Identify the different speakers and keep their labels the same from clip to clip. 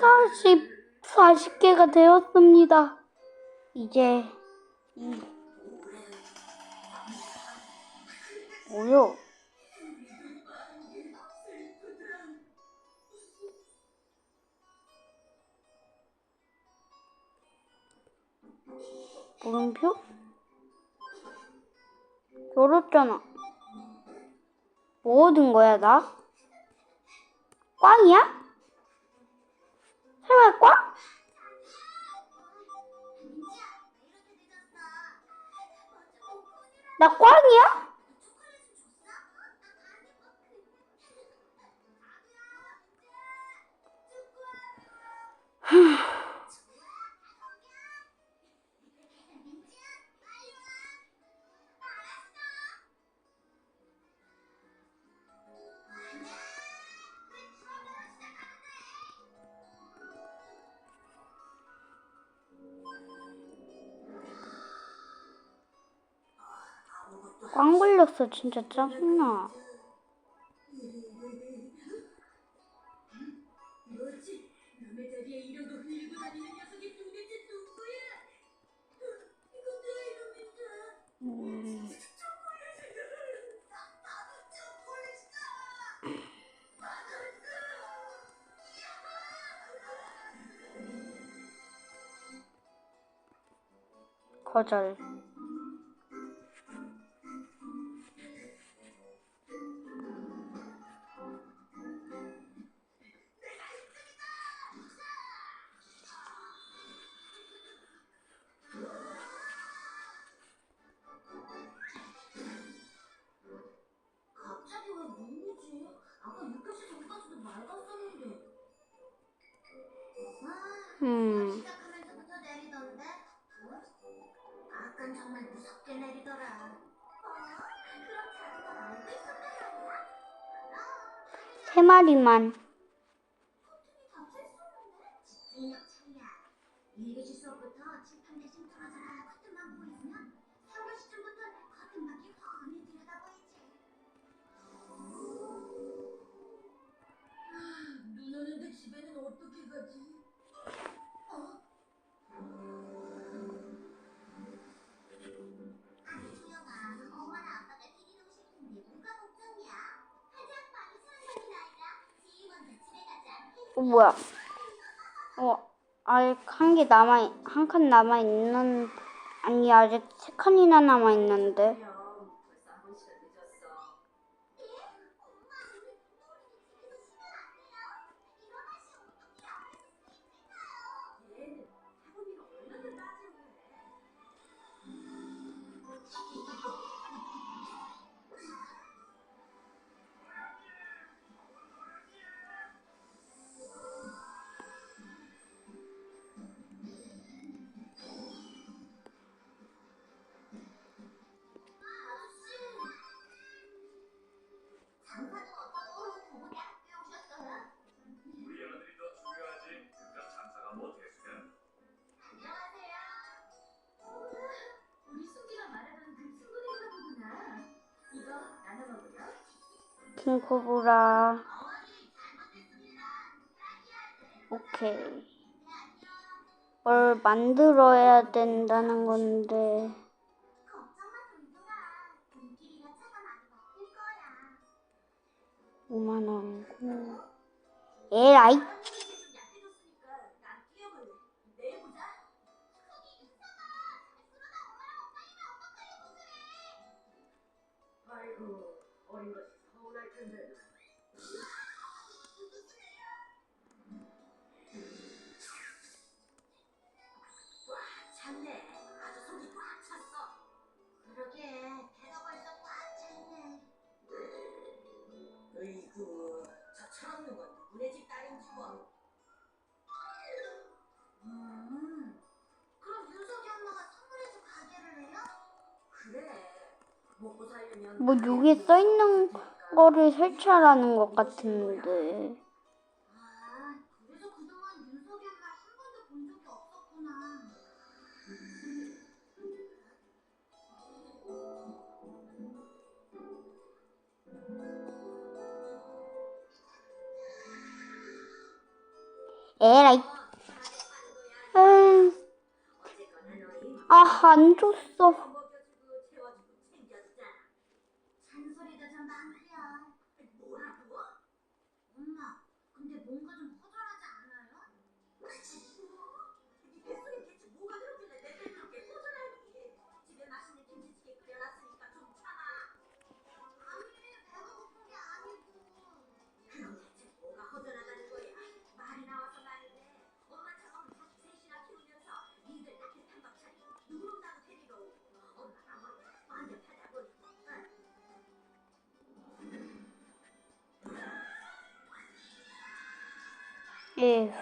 Speaker 1: 40, 40개가 되었습니다. 이제 뭐요? 물음표? 열었잖아. 뭐 얻은 거야, 나? 꽝이야? 해외과? 나 꽝이야? 없어 진짜 짜증나. 거절.
Speaker 2: 바깥은 정말 무섭게 내리더라.
Speaker 1: 세 마리만.
Speaker 2: 어, 뭐야? 어,
Speaker 1: 아직 한 개 남아, 한 칸 남아 있는, 아니, 아직 세 칸이나 남아 있는데. 킹코브라. 오케이. 뭘 만들어야 된다는 건데. 오만 원고. 에라이!
Speaker 2: 어이구 그,
Speaker 3: 저 철없는 건 누구네 집 딸인지 뭐.
Speaker 2: 음 그럼 윤석이 엄마가 선물해준 가게를 해요?
Speaker 3: 그래 먹고 살려면
Speaker 1: 뭐 여기 써있는 뭐 거를 설치하라는 것 같은데
Speaker 3: 에라이. 아, 안 줬어. 네.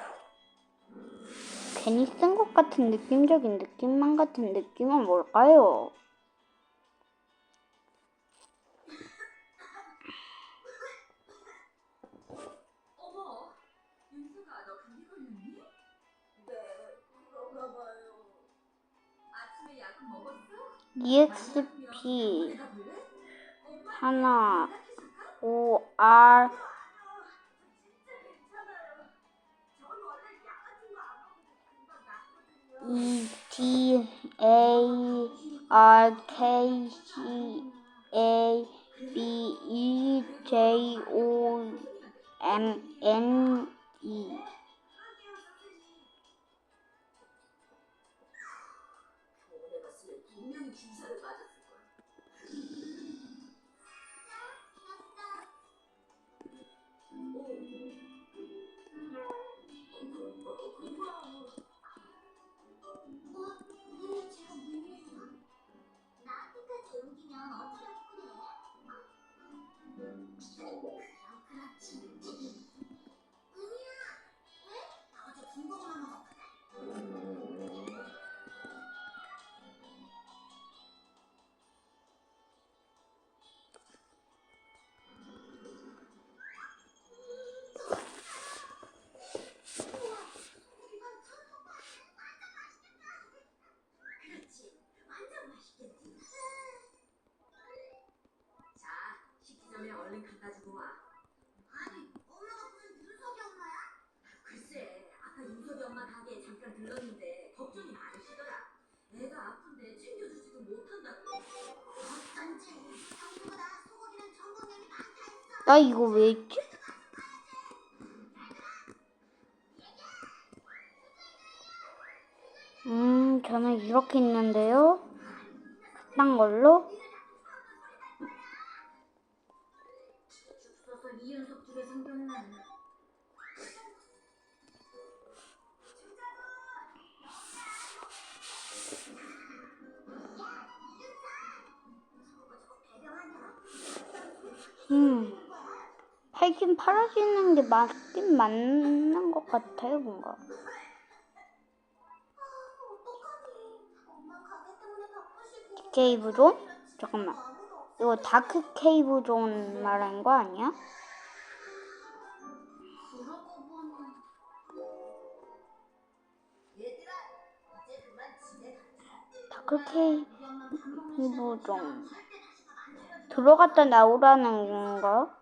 Speaker 3: 괜히 쓴 것 같은 느낌적인 느낌만 같은 느낌은 뭘까요? EXP 하나 O R. T A R K C A B E J O M N E.
Speaker 2: 나
Speaker 3: 이거 왜 했지? 음, 저는 이렇게 있는데요. 딴 걸로. 근데 맞긴 맞는 것 같아요, 뭔가. 케이브존? 잠깐만. 이거 다크 케이브존 말하는 거 아니야? 다크 케이브존. 들어갔다 나오라는 건가?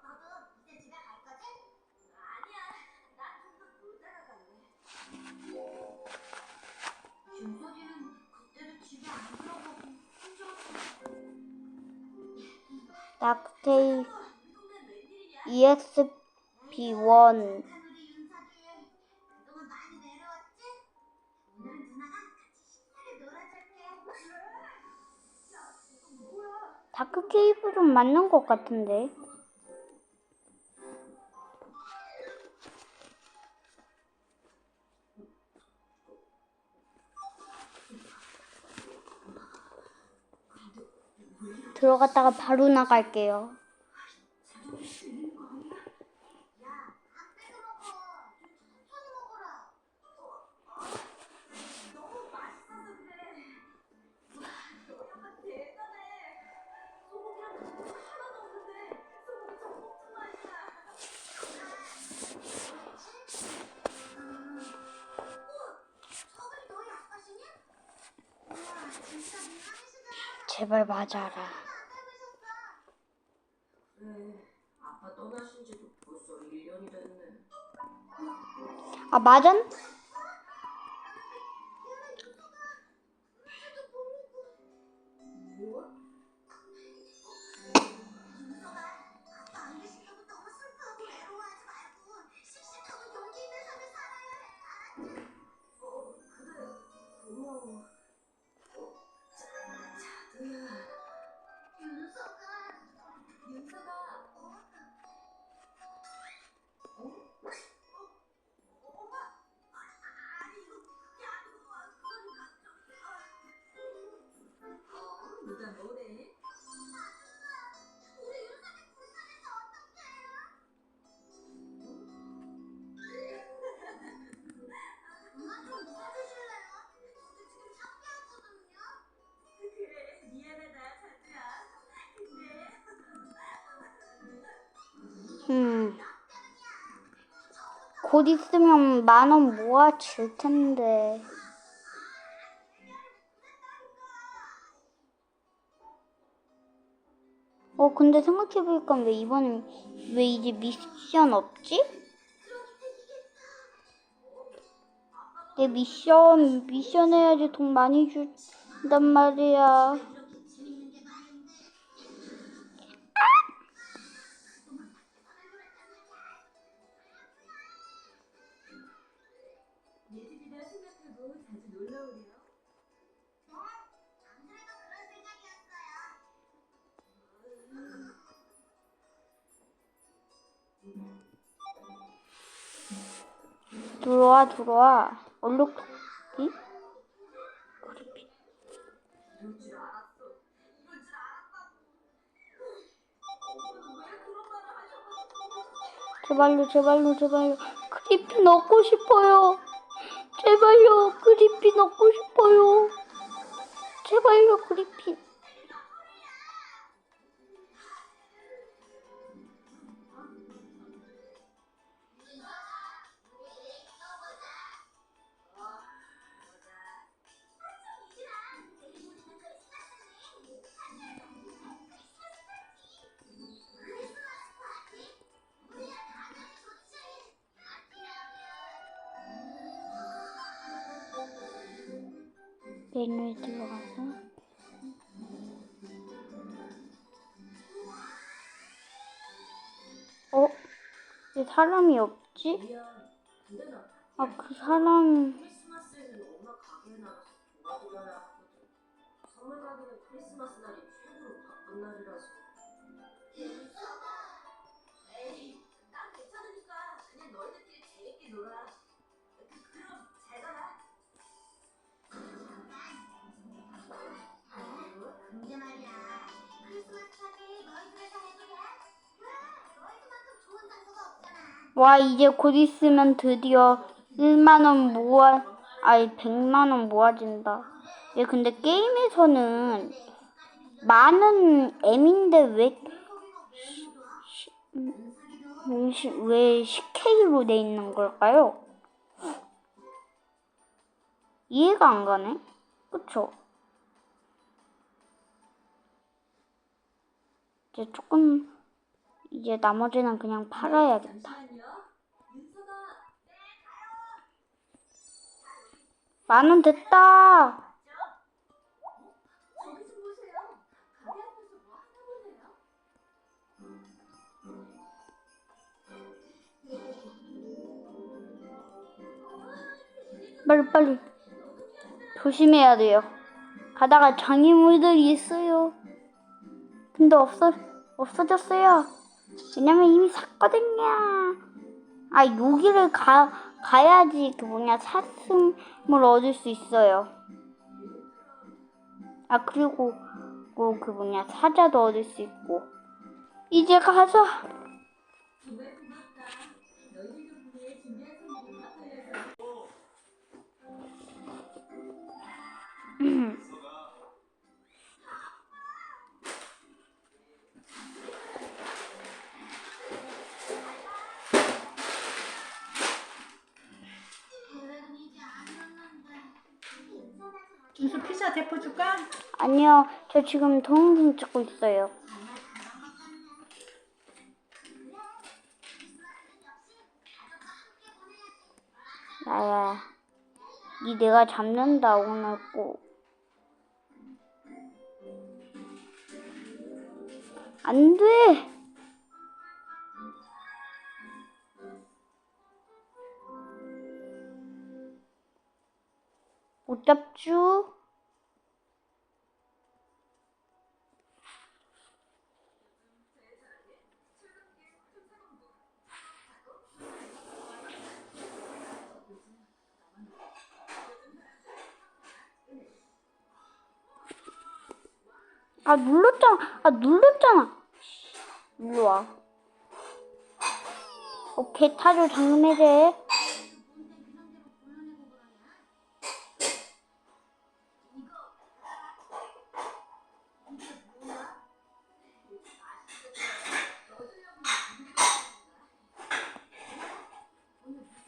Speaker 2: 락테이
Speaker 1: ESP1
Speaker 3: 다크케이프 좀 맞는 것 같은데? 들어갔다가 바로 나갈게요. 제발 맞아라.
Speaker 1: 아 음. 곧 있으면 만 원 모아질 텐데. 어, 근데 생각해보니까 왜 이번엔 왜 이제 미션 없지? 내 미션, 미션 해야지 돈 많이 준단 말이야. 들어와, 들어와. 얼룩, 응?
Speaker 3: 하셔가지고.
Speaker 1: 제발요, 제발요, 제발요. 크리피 넣고 싶어요. 제발요, 크리피 넣고 싶어요. 제발요, 크리피. 왜 사람이 없지? 아, 그 사람.
Speaker 3: 크리스마스 날이 최고로 바쁜 날이라서.
Speaker 1: 와, 이제 곧 있으면 드디어 1만원 모아, 아니, 100만원 모아진다. 얘 근데 게임에서는 많은 M인데 왜, 시- 음, 시- 왜 CK로 돼 있는 걸까요? 이해가 안 가네? 그쵸? 이제 조금, 이제 나머지는 그냥 팔아야겠다.
Speaker 3: 만
Speaker 1: 원 됐다! 빨리 빨리 조심해야 돼요. 가다가 장애물들이 있어요. 근데 없어 없어졌어요. 왜냐면 이미 샀거든요. 아 여기를 가 가야지 그 뭐냐 사슴을 얻을 수 있어요. 아 그리고 그, 그 뭐냐 사자도 얻을 수 있고 이제 가자.
Speaker 4: 준수 피자 대포 줄까?
Speaker 1: 아니요 저 지금 동영상 찍고 있어요. 니 내가 잡는다 오늘 꼭. 안 돼. 못 잡죠? 아 눌렀잖아. 아 눌렀잖아. 일로 와. 오케이 타조 장매제.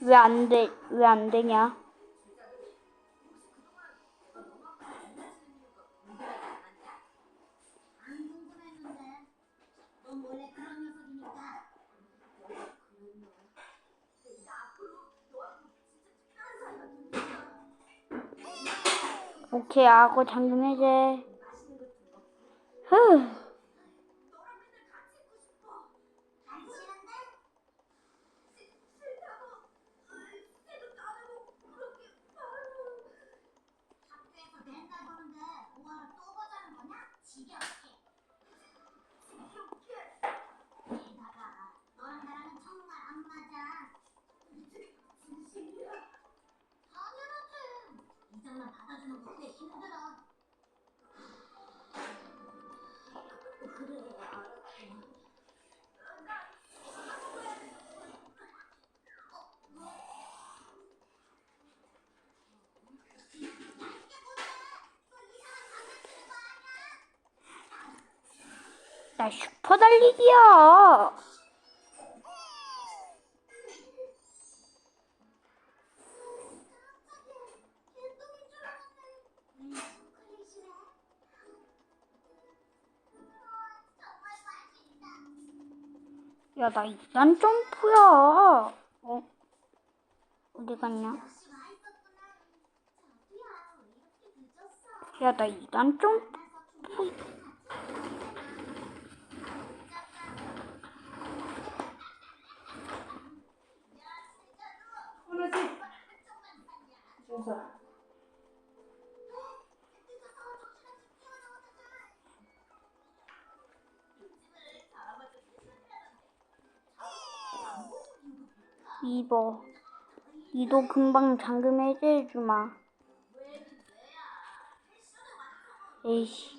Speaker 1: 왜 안 돼? 왜 안 되냐? 오케이 악어 장매제. 흐.
Speaker 3: 안 싫은데? 학교에서 맨날 보는데 뭐하러 또 보자는 거냐? 지겹게 게다가 너랑 나랑은 정말 안 맞아 진심이야 당연하지 이장만 받아주는 거 꽤 힘들어 그래 알았어
Speaker 1: 나 슈퍼 달리기야. 야, 나 이단 점프야. 어? 어디 갔냐? 야, 나 이단 점프. 이버. 니도 금방 잠금 해제해주마. 에이씨.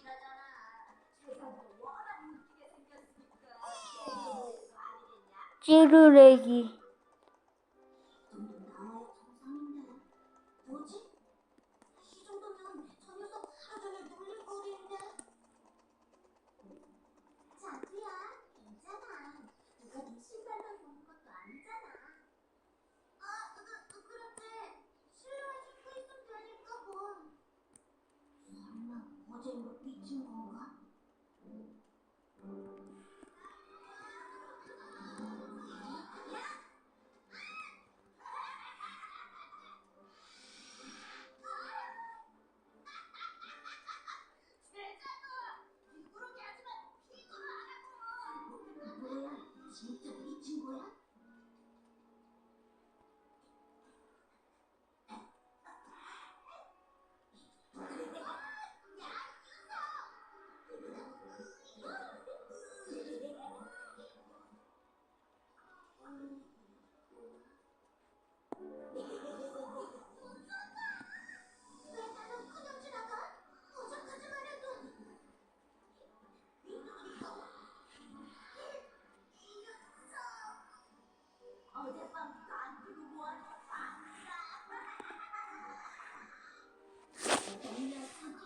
Speaker 1: 찌르레기.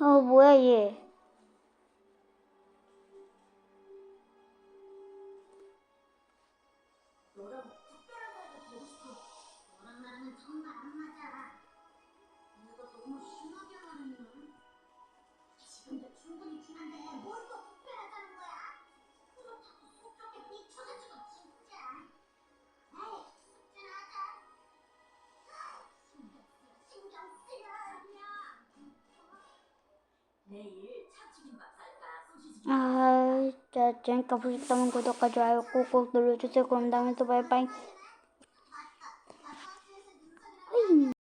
Speaker 3: 어, 뭐야,
Speaker 1: 얘.
Speaker 2: 아, 진짜 재밌게 보셨다면 구독과 좋아요 꾹꾹 눌러주세요. 그럼 다음에 또 바이바이.